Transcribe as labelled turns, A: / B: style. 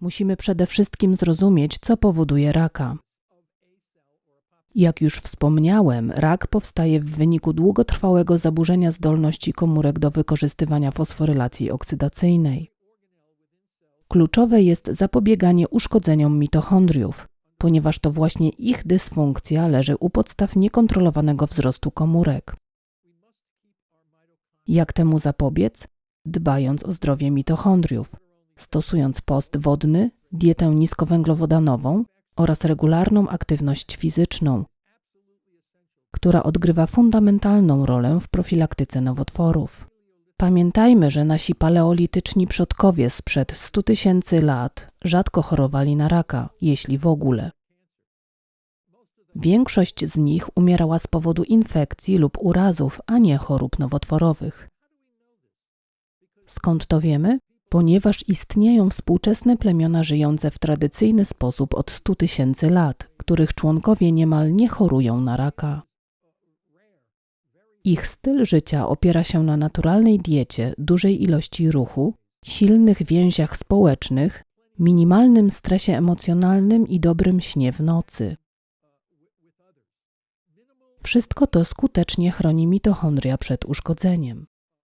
A: Musimy przede wszystkim zrozumieć, co powoduje raka. Jak już wspomniałem, rak powstaje w wyniku długotrwałego zaburzenia zdolności komórek do wykorzystywania fosforylacji oksydacyjnej. Kluczowe jest zapobieganie uszkodzeniom mitochondriów, ponieważ to właśnie ich dysfunkcja leży u podstaw niekontrolowanego wzrostu komórek. Jak temu zapobiec? Dbając o zdrowie mitochondriów, stosując post wodny, dietę niskowęglowodanową oraz regularną aktywność fizyczną, która odgrywa fundamentalną rolę w profilaktyce nowotworów. Pamiętajmy, że nasi paleolityczni przodkowie sprzed 100 tysięcy lat rzadko chorowali na raka, jeśli w ogóle. Większość z nich umierała z powodu infekcji lub urazów, a nie chorób nowotworowych. Skąd to wiemy? Ponieważ istnieją współczesne plemiona żyjące w tradycyjny sposób od 100 tysięcy lat, których członkowie niemal nie chorują na raka. Ich styl życia opiera się na naturalnej diecie, dużej ilości ruchu, silnych więziach społecznych, minimalnym stresie emocjonalnym i dobrym śnie w nocy. Wszystko to skutecznie chroni mitochondria przed uszkodzeniem.